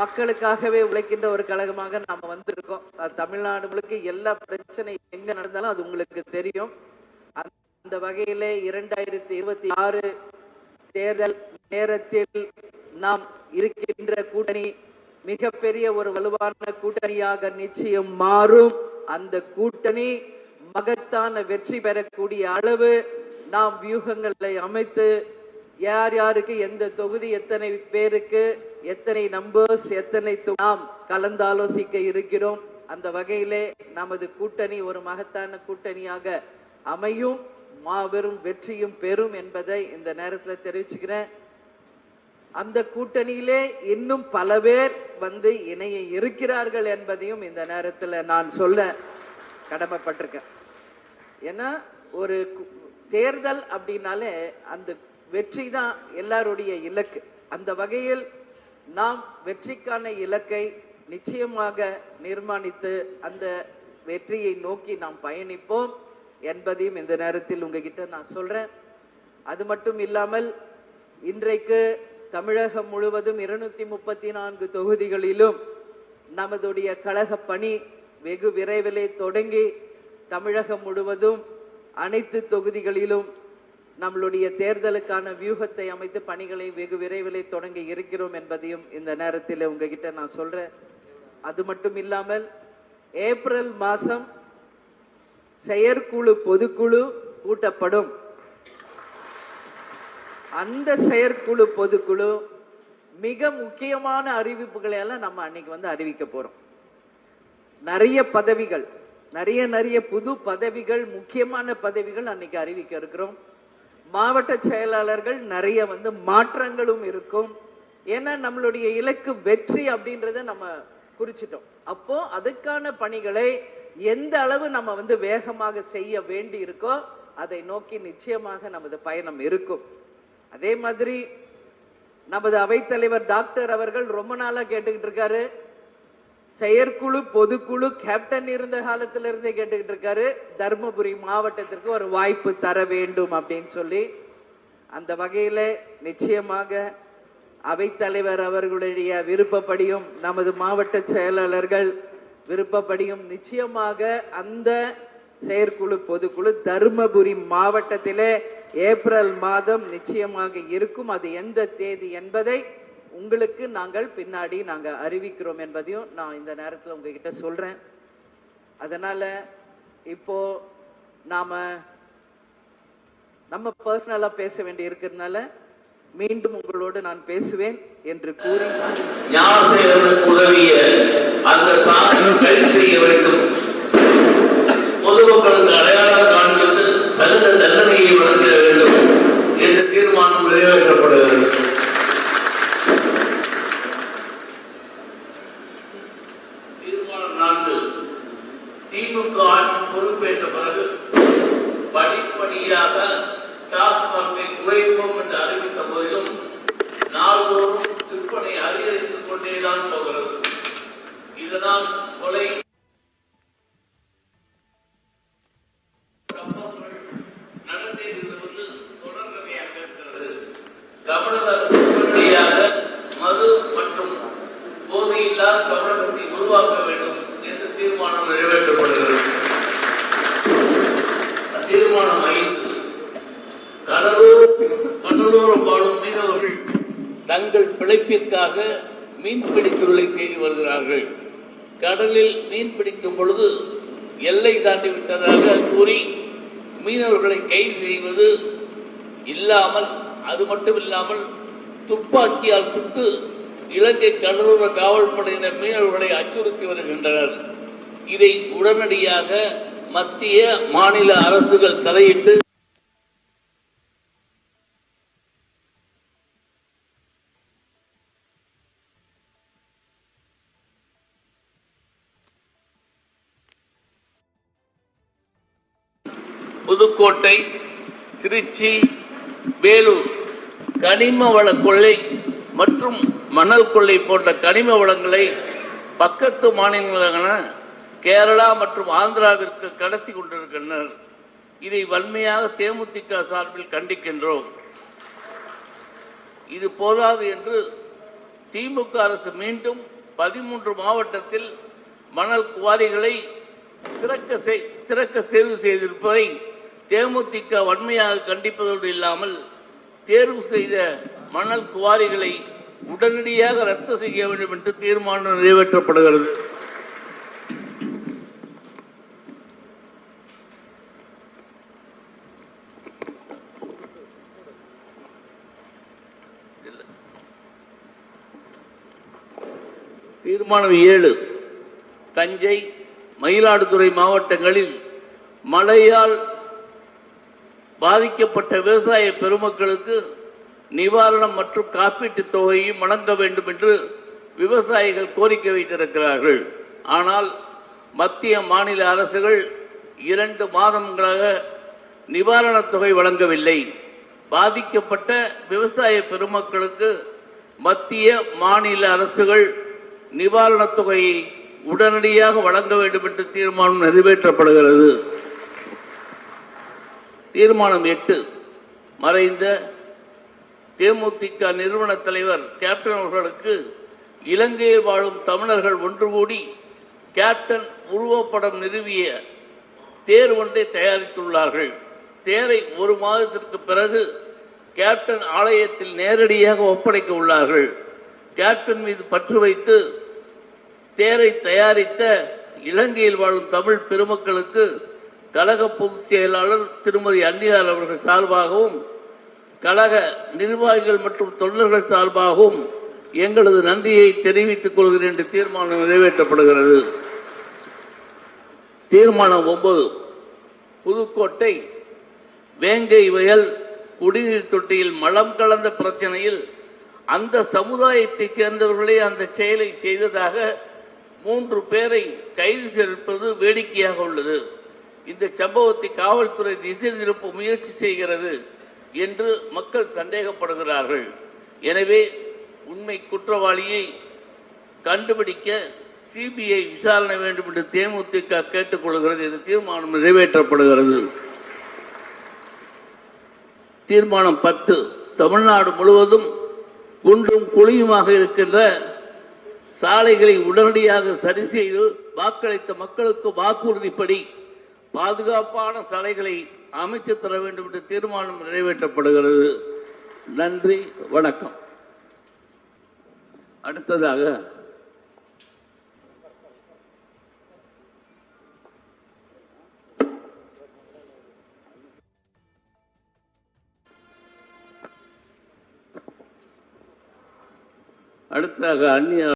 மக்களுக்காகவே உழைக்கின்ற ஒரு கழகமாக நாம வந்திருக்கோம். தமிழ்நாடு முழுக்க எல்லா பிரச்சனை எங்க நடந்தாலும் அது உங்களுக்கு தெரியும். அந்த வகையிலே இரண்டாயிரத்தி இருபத்தி ஆறு தேர்தல் நேரத்தில் நாம் இருக்கின்ற கூட்டணி மிகப்பெரிய ஒரு வலுவான கூட்டணியாக நிச்சயம் மாறும். அந்த கூட்டணி மகத்தான வெற்றி பெறக்கூடிய அளவு நாம் வியூகங்களை அமைத்து யார் யாருக்கு எந்த தொகுதி எத்தனை பேருக்கு எத்தனை நம்பர்ஸ் எத்தனை நாம் கலந்தாலோசிக்க இருக்கிறோம். அந்த வகையிலே நமது கூட்டணி ஒரு மகத்தான கூட்டணியாக அமையும். மாபெரும் வெற்றியும் பெறும் என்பதை இந்த நேரத்தில் தெரிவிச்சுக்கிறேன். அந்த கூட்டணியிலே இன்னும் பல பேர் வந்து இணைய இருக்கிறார்கள் என்பதையும் இந்த நேரத்தில் நான் சொல்ல கடமைப்பட்டிருக்கேன். ஏன்னா ஒரு தேர்தல் அப்படின்னாலே அந்த வெற்றி தான் எல்லாருடைய இலக்கு. அந்த வகையில் நாம் வெற்றிக்கான இலக்கை நிச்சயமாக நிர்மாணித்து அந்த வெற்றியை நோக்கி நாம் பயணிப்போம் என்பதையும் இந்த நேரத்தில் உங்ககிட்ட நான் சொல்றேன். அது மட்டும் இல்லாமல் இன்றைக்கு தமிழகம் முழுவதும் இருநூத்தி முப்பத்தி நான்கு தொகுதிகளிலும் நமதுடைய கழக பணி வெகு விரைவிலே தொடங்கி தமிழகம் முழுவதும் அனைத்து தொகுதிகளிலும் நம்மளுடைய தேர்தலுக்கான வியூகத்தை அமைத்து பணிகளை வெகு விரைவில் தொடங்கி இருக்கிறோம் என்பதையும் இந்த நேரத்தில் உங்ககிட்ட நான் சொல்றேன். அது மட்டும் இல்லாமல் ஏப்ரல் மாதம் செயற்குழு பொதுக்குழு கூட்டப்படும். அந்த செயற்குழு பொதுக்குழு மிக முக்கியமான அறிவிப்புகளை எல்லாம் நம்ம அன்னைக்கு வந்து அறிவிக்க போறோம். நிறைய பதவிகள் நிறைய நிறைய புது பதவிகள் முக்கியமான பதவிகள் அன்னைக்கு அறிவிக்க இருக்கிறோம். மாவட்ட செயலாளர்கள் நிறைய வந்து மாற்றங்களும் இருக்கும். ஏன்னா நம்மளுடைய இலக்கு வெற்றி அப்படின்றத நம்ம குறிச்சிட்டோம். அப்போ அதுக்கான பணிகளை எந்த அளவு நம்ம வந்து வேகமாக செய்ய வேண்டி இருக்கோ அதை நோக்கி நிச்சயமாக நமது பயணம் இருக்கும். அதே மாதிரி நமது அவைத்தலைவர் டாக்டர் அவர்கள் ரொம்ப நாளா கேட்டுக்கிட்டு இருக்காரு. செயற்குழு பொதுக்குழு கேப்டன் இருந்த காலத்துல இருந்தே கேட்டுக்கிட்டு இருக்காரு. தருமபுரி மாவட்டத்திற்கு ஒரு வாய்ப்பு தர வேண்டும் அப்படின்னு சொல்லி அந்த வகையில நிச்சயமாக அவைத்தலைவர் அவர்களுடைய விருப்பப்படியும் நமது மாவட்ட செயலாளர்கள் விருப்பப்படியும் நிச்சயமாக அந்த செயற்குழு பொதுக்குழு தருமபுரி மாவட்டத்திலே ஏப்ரல் மாதம் நிச்சயமாக இருக்கும். அது எந்த தேதி என்பதை உங்களுக்கு நாங்கள் பின்னாடி நாங்கள் அறிவிக்கிறோம் என்பதையும் நான் இந்த நேரத்தில் உங்ககிட்ட சொல்கிறேன் அதனால் இப்போ நாம் நம்ம பர்சனலாக பேச வேண்டி இருக்கிறதுனால மீண்டும் உங்களோடு நான் பேசுவேன் என்று கூறி உதவிய அந்த சாதனை கைது செய்ய வேண்டும். என்று தீர்மானம் இதுதான் தீர்மானம் ஐந்து கடலூர் கடலோரம் மீனவர்கள் தங்கள் பிழைப்பிற்காக மீன்பிடி தொழிலை செய்து வருகிறார்கள். கடலில் மீன் பிடிக்கும் பொழுது எல்லை தாண்டி விட்டதாக கூறி மீனவர்களை கைது செய்வது இல்லாமல் அது மட்டும் இல்லாமல் துப்பாக்கியால் சுட்டு இலங்கை கடலோர காவல்படையினர் மீனவர்களை அச்சுறுத்தி வருகின்றனர். இதை உடனடியாக மத்திய மாநில அரசுகள் தலையிட்டு புதுக்கோட்டை திருச்சி வேலூர் கனிம வள கொள்ளை மற்றும் மணல் கொள்ளை போன்ற கனிம வளங்களை பக்கத்து மாநிலங்களான கேரளா மற்றும் ஆந்திராவிற்கு கடத்தி கொண்டிருக்கின்றனர். இதை வன்மையாக தேமுதிக சார்பில் கண்டிக்கின்றோம். இது போதாது என்று திமுக அரசு மீண்டும் பதிமூன்று மாவட்டத்தில் மணல் குவாரிகளை திறக்க செய்- திறக்க தேர்வு செய்திருப்பதை தேமுதிக வன்மையாக கண்டிப்பதோடு இல்லாமல் தேர்வு செய்த மணல் குவாரிகளை உடனடியாக ரத்து செய்ய வேண்டும் என்று தீர்மானம் நிறைவேற்றப்படுகிறது. தீர்மானம் ஏழு. தஞ்சை மயிலாடுதுறை மாவட்டங்களில் மழையால் பாதிக்கப்பட்ட விவசாய பெருமக்களுக்கு நிவாரணம் மற்றும் காப்பீட்டுத் தொகையும் வழங்க வேண்டும் என்று விவசாயிகள் கோரிக்கை வைத்திருக்கிறார்கள். ஆனால் மத்திய மாநில அரசுகள் இரண்டு மாதங்களாக நிவாரணத் தொகை வழங்கவில்லை. பாதிக்கப்பட்ட விவசாய பெருமக்களுக்கு மத்திய மாநில அரசுகள் நிவாரணத் தொகையை உடனடியாக வழங்க வேண்டும் என்று தீர்மானம் நிறைவேற்றப்படுகிறது. தீர்மானம் எட்டு. மறைந்த தேமுதிக நிறுவன தலைவர் கேப்டன் அவர்களுக்கு இலங்கையில் வாழும் தமிழர்கள் ஒன்று கூடி கேப்டன் உருவப்படம் நிறுவிய தேர் ஒன்றை தயாரித்துள்ளார்கள். தேரை ஒரு மாதத்திற்கு பிறகு கேப்டன் ஆலயத்தில் நேரடியாக ஒப்படைக்க உள்ளார்கள். கேப்டன் மீது பற்று வைத்து தேரை தயாரித்த இலங்கையில் வாழும் தமிழ் பெருமக்களுக்கு கழக பொதுச் செயலாளர் திருமதி அன்னியார் அவர்கள் சார்பாகவும் கழக நிர்வாகிகள் மற்றும் தொண்டர்கள் சார்பாகவும் எங்களது நன்றியை தெரிவித்துக் கொள்கிறேன் என்று தீர்மானம் நிறைவேற்றப்படுகிறது. தீர்மானம் ஒன்பது. புதுக்கோட்டை வேங்கை வயல் குடிநீர் தொட்டியில் மலம் கலந்த பிரச்சனையில் அந்த சமுதாயத்தைச் சேர்ந்தவர்களே அந்த செயலை செய்ததாக மூன்று பேரை கைது செய்திருப்பது வேடிக்கையாக உள்ளது. இந்த சம்பவத்தை காவல்துறை திசை திருப்ப முயற்சி செய்கிறது என்று மக்கள் சந்தேகப்படுகிறார்கள். எனவே உண்மை குற்றவாளியை கண்டுபிடிக்க சிபிஐ விசாரணை வேண்டும் என்று தேமுதிக கேட்டுக்கொள்கிறது இந்த தீர்மானம் நிறைவேற்றப்படுகிறது. தீர்மானம் பத்து. தமிழ்நாடு முழுவதும் குண்டும் குழியுமாக இருக்கின்ற சாலைகளை உடனடியாக சரி செய்து வாக்களித்த மக்களுக்கு வாக்குறுதிப்படி பாதுகாப்பான சாலைகளை அமைத்து தர வேண்டும் என்று தீர்மானம் நிறைவேற்றப்படுகிறது. நன்றி வணக்கம். அடுத்ததாக அடுத்ததாக அந்நிய